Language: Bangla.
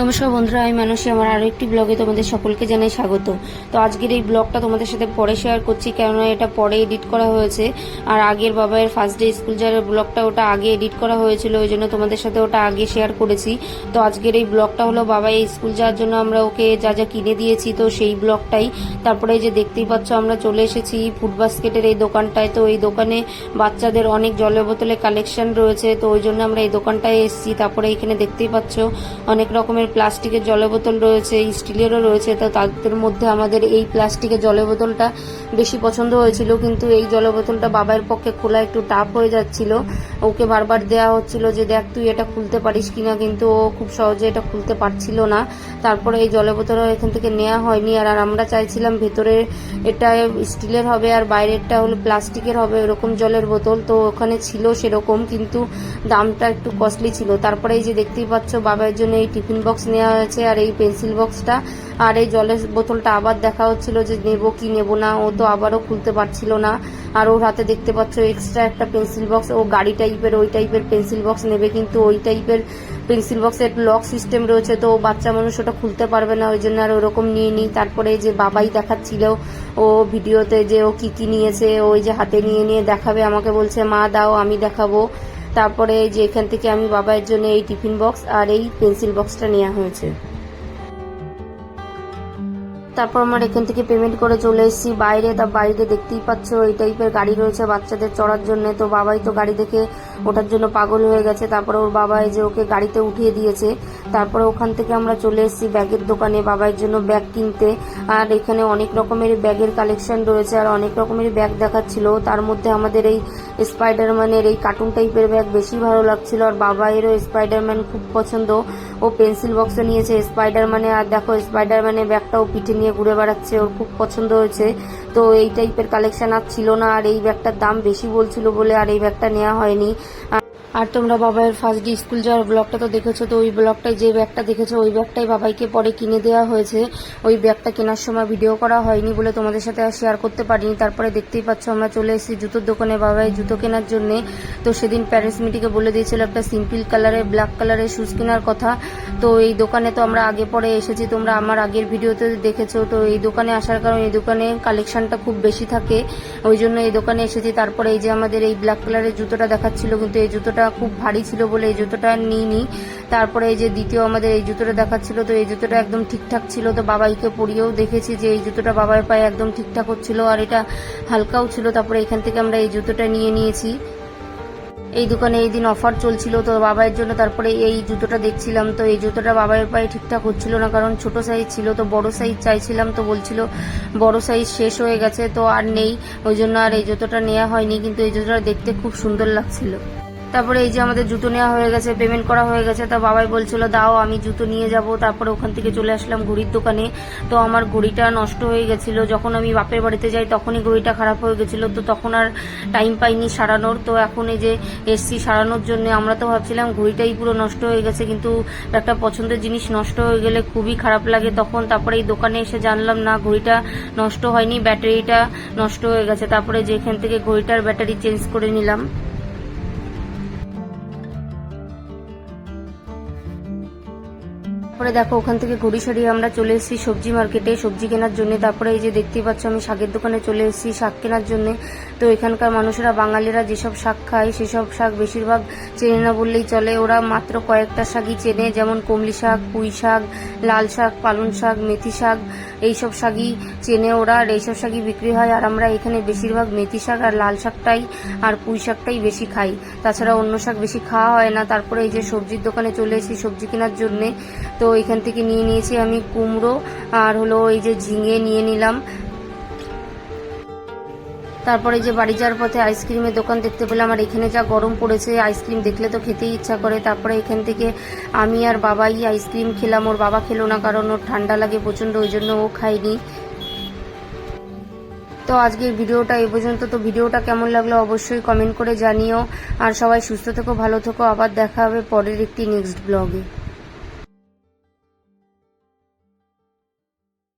নমস্কার বন্ধুরা, আমি মানুষই আমার আরও একটি ব্লগে তোমাদের সকলকে জানাই স্বাগত। তো আজকের এই ব্লগটা তোমাদের সাথে পরে শেয়ার করছি, কেননা এটা পরে এডিট করা হয়েছে। আর আগের বাবাইয়ের ফার্স্ট ডে স্কুল যাওয়ার ব্লগটা ওটা আগে এডিট করা হয়েছিল, ওই জন্য তোমাদের সাথে ওটা আগে শেয়ার করেছি। তো আজকের এই ব্লগটা হলো বাবাই স্কুল যাওয়ার জন্য আমরা ওকে যা যা কিনে দিয়েছি, তো সেই ব্লগটাই। তারপরে যে দেখতেই পাচ্ছ, আমরা চলে এসেছি ফুড বাস্কেটের এই দোকানটায়। তো এই দোকানে বাচ্চাদের অনেক জলের বোতলে কালেকশন রয়েছে, তো ওই জন্য আমরা এই দোকানটায় এসেছি। তারপরে এখানে দেখতেই পাচ্ছ, অনেক রকমের প্লাস্টিকের জলের বোতল রয়েছে, স্টিলেরও রয়েছে, তো তাদের মধ্যে আমাদের এই প্লাস্টিকের জলের বোতলটা বেশি পছন্দ হয়েছিল, কিন্তু এই জলের বোতলটা বাবার পক্ষে খোলা একটু টাফ হয়ে যাচ্ছিল। ওকে বারবার দেওয়া হচ্ছিল যে, দেখ, তুই এটা খুলতে পারিস কিনা, কিন্তু ও খুব সহজে এটা খুলতে পারছিল না। তারপরে এই জলের বোতলও এখান থেকে নেওয়া হয়নি, আর আর আমরা চাইছিলাম ভেতরে এটা স্টিলের হবে আর বাইরেরটা হলো প্লাস্টিকের হবে, এরকম জলের বোতল, তো ওখানে ছিল সেরকম, কিন্তু দামটা একটু কস্টলি ছিল। তারপরে এই যে দেখতেই পাচ্ছ বাবার জন্য এই টিফিন বক্স নেওয়া হয়েছে আর এই পেন্সিল বক্সটা আর এই জলের বোতলটা আবার দেখা হচ্ছিল যে নেব কি নেব না, ও তো আবারও খুলতে পারছিল না। আর ওর হাতে দেখতে পাচ্ছ এক্সট্রা একটা পেন্সিল বক্স ও গাড়ি টাইপের ওই টাইপের পেন্সিল বক্স নেবে কিন্তু ওই টাইপের পেন্সিল বক্সের লক সিস্টেম রয়েছে তো বাচ্চা মানুষ ওটা খুলতে পারবে না, ওই জন্য আর ওরকম নিয়ে নিই। তারপরে যে বাবাই দেখাচ্ছিল, ও ভিডিওতে যে ও কি কি নিয়েছে, ওই যে হাতে নিয়ে নিয়ে দেখাবে, আমাকে বলছে, মা, দাও, আমি দেখাবো। তারপরে যে এখান থেকে আমি বাবার জন্য এই টিফিন বক্স আর এই পেন্সিল বক্সটা নেওয়া হয়েছে। তারপর আমার এখান থেকে পেমেন্ট করে চলে এসেছি। বাইরে তা বাইরে দেখতেই পাচ্ছ, এই টাইপের গাড়ি রয়েছে বাচ্চাদের চড়ার জন্য। তো বাবাই তো গাড়ি দেখে ওটার জন্য পাগল হয়ে গেছে। তারপরে ওর বাবাই যে ওকে গাড়িতে উঠিয়ে দিয়েছে। তারপরে ওখান থেকে আমরা চলে এসেছি ব্যাগের দোকানে বাবার জন্য ব্যাগ কিনতে। আর এখানে অনেক রকমের ব্যাগের কালেকশন রয়েছে আর অনেক রকমের ব্যাগ দেখাচ্ছিল। তার মধ্যে আমাদের এই স্পাইডারম্যানের এই কার্টুন টাইপের ব্যাগ বেশি ভালো লাগছিল। আর বাবাইয়েরও স্পাইডারম্যান খুব পছন্দ। ও পেন্সিল বক্সও নিয়েছে স্পাইডারম্যানে আর দেখো স্পাইডারম্যানের ব্যাগটাও পিঠে নিয়ে ঘুরে বেড়াচ্ছে, ওর খুব পছন্দ হয়েছে। তো এই টাইপের কালেকশন আর ছিল না, আর এই ব্যাগটার দাম বেশি বলছিল বলে আর এই ব্যাগটা নেওয়া হয়নি। আর তোমরা বাবাইয়ের ফার্স্ট ডে স্কুল যাওয়ার ব্লগটা তো দেখেছ, তো ওই ব্লগটাই যে ব্যাগটা দেখেছ, ওই ব্যাগটাই বাবাইকে পরে কিনে দেওয়া হয়েছে। ওই ব্যাগটা কেনার সময় ভিডিও করা হয়নি বলে তোমাদের সাথে আর শেয়ার করতে পারিনি। তারপরে দেখতেই পাচ্ছ আমরা চলে এসেছি জুতোর দোকানে বাবাই জুতো কেনার জন্যে। তো সেদিন প্যারেন্টস মিটিকে বলে দিয়েছিল একটা সিম্পল কালারের ব্ল্যাক কালারের শুজ কেনার কথা। তো এই দোকানে তো আমরা আগে পরে এসেছি, তোমরা আমার আগের ভিডিওতে দেখেছ। তো এই দোকানে আসার কারণে, এই দোকানে কালেকশনটা খুব বেশি থাকে। ওই জন্য এই দোকানে এসেছি। তারপরে এই যে আমাদের এই ব্ল্যাক কালারের জুতোটা দেখাচ্ছিল, কিন্তু এই জুতোটা খুব ভারী ছিল বলে এই জুতোটা নিইনি। তারপরে এই যে দ্বিতীয় আমাদের এই জুতোটা দেখাচ্ছিল, তো এই জুতোটা একদম ঠিকঠাক ছিল, তো বাবাইকে পরিয়েও দেখেছি যে এই জুতোটা বাবার পায়ে একদম ঠিকঠাক হচ্ছিল আর এটা হালকাও ছিল, তারপরে এখান থেকে আমরা এই জুতোটা নিয়ে নিয়েছি। এই দোকানে এই দিন অফার চলছিল, তো বাবাইয়ের জন্য তারপরে এই জুতোটা দেখছিলাম, তো এই জুতোটা বাবাইয়ের পায়ে ঠিকঠাক হচ্ছিল না, কারণ ছোট সাইজ ছিল, তো বড় সাইজ চাইছিলাম, তো বলছিল বড় সাইজ শেষ হয়ে গেছে, তো আর নেই, ওই জন্য আর এই জুতোটা নেওয়া হয়নি, কিন্তু এই জুতোটা দেখতে খুব সুন্দর লাগছিল। তারপরে এই যে আমাদের জুতো নেওয়া হয়ে গেছে পেমেন্ট করা হয়ে গেছে, তা বাবাই বলছিল, দাও, আমি জুতো নিয়ে যাব। তারপরে ওখান থেকে চলে আসলাম ঘড়ির দোকানে। তো আমার ঘড়িটা নষ্ট হয়ে গেছিল। যখন আমি বাপের বাড়িতে যাই, তখনই ঘড়িটা খারাপ হয়ে গেছিল। তো তখন আর টাইম পাইনি সারানোর। তো এখন এই যে এসছি সারানোর জন্য আমরা তো ভাবছিলাম, ঘড়িটাই পুরো নষ্ট হয়ে গেছে। কিন্তু একটা পছন্দের জিনিস নষ্ট হয়ে গেলে খুবই খারাপ লাগে। তখন তারপরে এই দোকানে এসে জানলাম, না, ঘড়িটা নষ্ট হয়নি, ব্যাটারিটা নষ্ট হয়ে গেছে। তারপরে যেখান থেকে ঘড়িটার ব্যাটারি চেঞ্জ করে নিলাম। তারপরে দেখো, ওখান থেকে ঘড়ি সরিয়ে আমরা চলে এসেছি সবজি মার্কেটে সবজি কেনার জন্য তারপরে এই যে দেখতেই পাচ্ছ, আমি শাকের দোকানে চলে এসেছি শাক কেনার জন্য। তো এখানকার মানুষেরা, বাঙালিরা যেসব শাক খায়, সেসব শাক বেশিরভাগ চেনে না বললেই চলে। ওরা মাত্র কয়েকটা শাকই চেনে, যেমন কমলি শাক, পুঁই শাক, লাল শাক, পালং শাক, মেথি শাক, এইসব শাকই চেনে ওরা। আর এইসব শাকই বিক্রি হয়, আর আমরা এখানে বেশিরভাগ মেথি শাক আর লাল শাকটাই আর পুঁই শাকটাই বেশি খাই। তাছাড়া অন্য শাক বেশি খাওয়া হয় না। তারপরে এই যে সবজির দোকানে চলে এসেছি সবজি কেনার জন্যে। তো এখান থেকে নিয়ে নিয়েছি আমি কুমড়ো আর হলো এই যে ঝিঙে নিয়ে নিলাম। তারপরে যে বাড়ি যাওয়ার পথে আইসক্রিমের দোকান দেখতে পেলাম, আর এখানে যা গরম পড়েছে, আইসক্রিম দেখলে তো খেতেই ইচ্ছা করে। তারপরে এখান থেকে আমি আর বাবাই আইসক্রিম খেলাম, ওর বাবা খেলো না কারণ ওর ঠান্ডা লাগে প্রচণ্ড, ওই জন্য ও খায়নি। তো আজকের ভিডিওটা এই পর্যন্ত। তো ভিডিওটা কেমন লাগল অবশ্যই কমেন্ট করে জানিও। আর সবাই সুস্থ থেকো, ভালো থেকো। আবার দেখা হবে পরের একটি নেক্সট ব্লগে